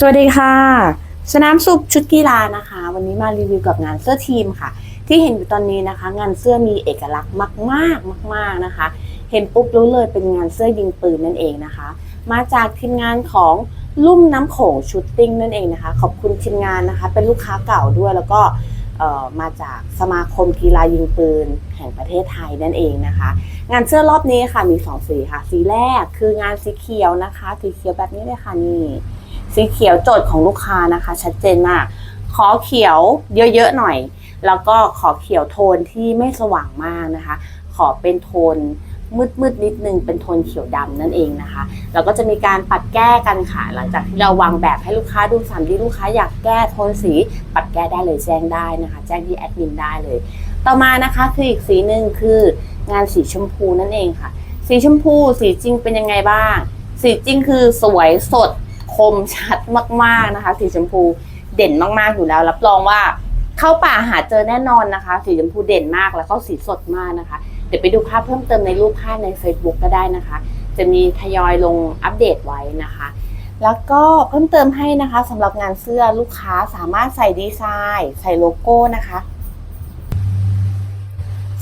สวัสดีค่ะ สนามสุบชุดกีฬานะคะ วันนี้มารีวิวกับงานเสื้อทีมค่ะ ที่เห็นอยู่ตอนนี้นะคะ งานเสื้อมีเอกลักษณ์มากๆมาก ๆนะคะ เห็นปุ๊บรู้เลยเป็นงานเสื้อยิงปืนนั่นเองนะคะ มาจากทีมงานของลุ่มน้ำโขงชุดติ้งนั่นเองนะคะ ขอบคุณทีมงานนะคะ เป็นลูกค้าเก่าด้วยแล้วก็มาจากสมาคมกีฬายิงปืน แห่งประเทศไทยนั่นเองนะคะ งานเสื้อรอบนี้ค่ะมีสองสีค่ะ สีแรกคืองานสีเขียวนะคะ สีเขียวแบบนี้เลยค่ะนี่ สีเขียวโจทย์ของลูกค้านะคะ ชัดเจนมาก ขอเขียวเยอะๆหน่อย แล้วก็ขอเขียวโทนที่ไม่สว่างมากนะคะ ขอเป็นโทนมืดๆนิดนึงเป็นโทนเขียวดำนั่นเองนะคะแล้วก็จะมีการปัดแก้กันค่ะ หลังจากที่เราวางแบบให้ลูกค้าดูสามที่ลูกค้าอยากแก้โทนสีปัดแก้ได้เลยแจ้งได้นะคะ แจ้งที่แอดมินได้เลย ต่อมานะคะคืออีกสีหนึ่งคืองานสีชมพูนั่นเองค่ะ สีชมพูสีจริงเป็นยังไงบ้าง สีจริงคือสวยสด คมชัดมากๆนะคะ สีชมพูเด่นมากๆอยู่แล้ว รับรองว่าเข้าป่าหาเจอแน่นอนนะคะ สีชมพูเด่นมากแล้วก็สีสดมากนะคะ เดี๋ยวไปดูภาพเพิ่มเติมในรูปภาพใน Facebook ก็ได้นะคะ จะมีทยอยลงอัปเดตไว้นะคะ แล้วก็เพิ่มเติมให้นะคะสำหรับงานเสื้อลูกค้าสามารถใส่ดีไซน์ ใส่โลโก้นะคะ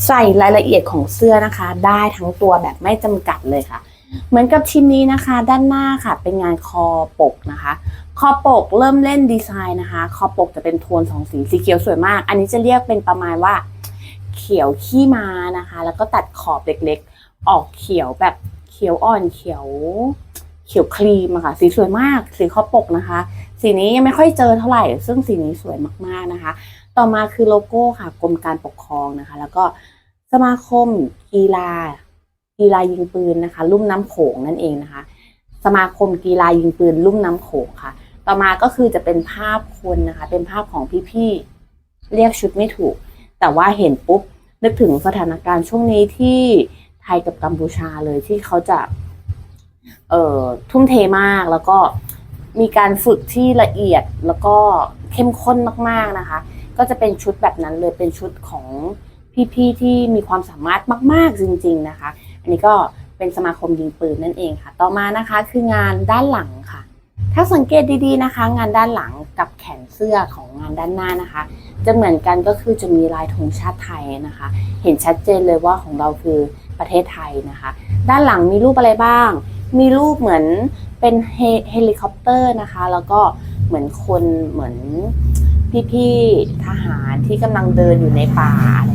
ใส่รายละเอียดของเสื้อนะคะ ได้ทั้งตัวแบบไม่จำกัดเลยค่ะ เหมือนกับชิ้นนี้นะคะ ด้านหน้าค่ะ เป็นงานคอปกนะคะ คอปกเริ่มเล่นดีไซน์นะคะ คอปกจะเป็นโทนสองสีสีเขียวสวยมาก อันนี้จะเรียกเป็นประมาณว่า เขียวขี้มานะคะ แล้วก็ตัดขอบเล็กๆ ออกเขียวแบบเขียวอ่อนเขียวเขียวครีมอะค่ะ สีสวยมาก สีคอปกนะคะ สีนี้ยังไม่ค่อยเจอเท่าไหร่ ซึ่งสีนี้สวยมากๆนะคะ ต่อมาคือโลโก้ค่ะกรมการปกครองนะคะ แล้วก็สมาคมกีฬา กีฬายิงปืนนะคะ ลุ่มน้ำโขงนั่นเองนะคะ สมาคมกีฬายิงปืน ลุ่มน้ำโขงค่ะ ต่อมาก็คือจะเป็นภาพคนนะคะ เป็นภาพของพี่ๆเรียกชุดไม่ถูก แต่ว่าเห็นปุ๊บนึกถึงสถานการณ์ช่วงนี้ที่ไทยกับกัมพูชาเลยที่เขาจะเอ่อทุ่มเทมากแล้วก็มีการฝึกที่ละเอียดแล้วก็เข้มข้นมากๆนะคะ ก็จะเป็นชุดแบบนั้นเลยเป็นชุดของพี่ๆที่มีความสามารถมาก ๆจริง ๆนะคะ อันนี้ก็เป็นสมาคมยิงปืนนั่นเองค่ะ ต่อมานะคะคืองานด้านหลังค่ะ ถ้าสังเกตดีๆนะคะ งานด้านหลังกับแขนเสื้อของงานด้านหน้านะคะ จะเหมือนกันก็คือจะมีลายธงชาติไทยนะคะ เห็นชัดเจนเลยว่าของเราคือประเทศไทยนะคะ ด้านหลังมีรูปอะไรบ้าง มีรูปเหมือนเป็นเฮเฮลิคอปเตอร์นะคะ แล้วก็เหมือนคนเหมือนพี่ๆทหารที่กำลังเดินอยู่ในป่าอะไร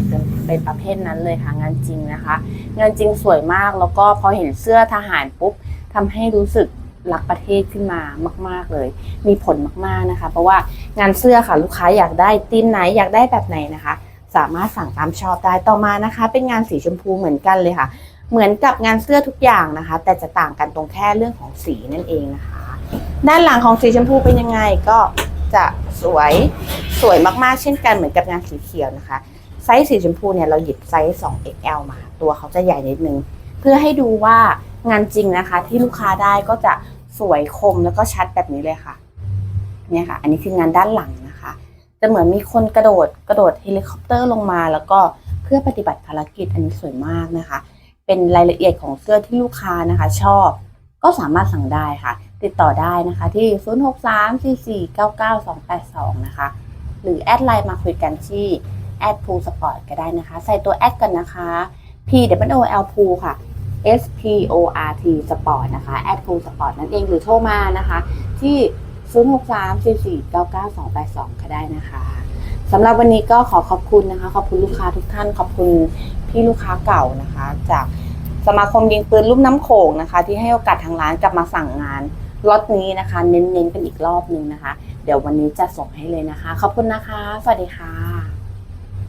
เป็นประเภทนั้นเลยค่ะงานจริงนะคะ งานจริงสวยมากแล้วก็พอเห็นเสื้อทหารปุ๊บทำให้รู้สึกรักประเทศขึ้นมามาก ๆเลย มีผลมากๆนะคะ เพราะว่างานเสื้อค่ะลูกค้าอยากได้ธีมไหนอยากได้แบบไหนนะคะ สามารถสั่งตามชอบได้ต่อมานะคะ เป็นงานสีชมพูเหมือนกันเลยค่ะ เหมือนกับงานเสื้อทุกอย่างนะคะ แต่จะต่างกันตรงแค่เรื่องของสีนั่นเองนะคะ ด้านหลังของสีชมพูเป็นยังไงก็จะสวยสวยมากๆ เช่นกันเหมือนกับงานสีเขียวนะคะ ซส์สีชมพูเนี่ยเราหยิบไซส์ 2XL มา ตัวเขาจะใหญ่นิดนึง เพื่อให้ดูว่างานจริงนะคะ ที่ลูกค้าได้ก็จะสวยคมแล้วก็ชัดแบบนี้เลยค่ะเนี่ยค่ะ อันนี้คืองานด้านหลังนะคะ จะเหมือนมีคนกระโดดกระโดดเฮลิคอปเตอร์ลงมา แล้วก็เพื่อปฏิบัติภารกิจอันนี้สวยมากนะคะ เป็นรายละเอียดของเสื้อที่ลูกค้านะคะ ชอบ ก็สามารถสั่งได้ค่ะ ติดต่อได้นะคะที่ 0634499282 นะคะ หรือแอดไลน์มาคุยกันที่ แอดพูสปอร์ตก็ได้นะคะ ใส่ตัวแอดกันนะคะ P W O L พูค่ะ S P O R T Sport นะคะแอดพูสปอร์ตนั่นเองหรือโทรมานะคะ ที่ 0634499282 ก็ได้นะคะสำหรับวันนี้ก็ขอขอบคุณนะคะ ขอบคุณลูกค้าทุกท่าน ขอบคุณพี่ลูกค้าเก่านะคะ จากสมาคมยิงปืนลุ่มน้ำโขงนะคะ ที่ให้โอกาสทางร้านกลับมาสั่งงานล็อตนี้นะคะ เน้นๆกันอีกรอบนึงนะคะ เดี๋ยววันนี้จะส่งให้เลยนะคะ ขอบคุณนะคะ สวัสดีค่ะ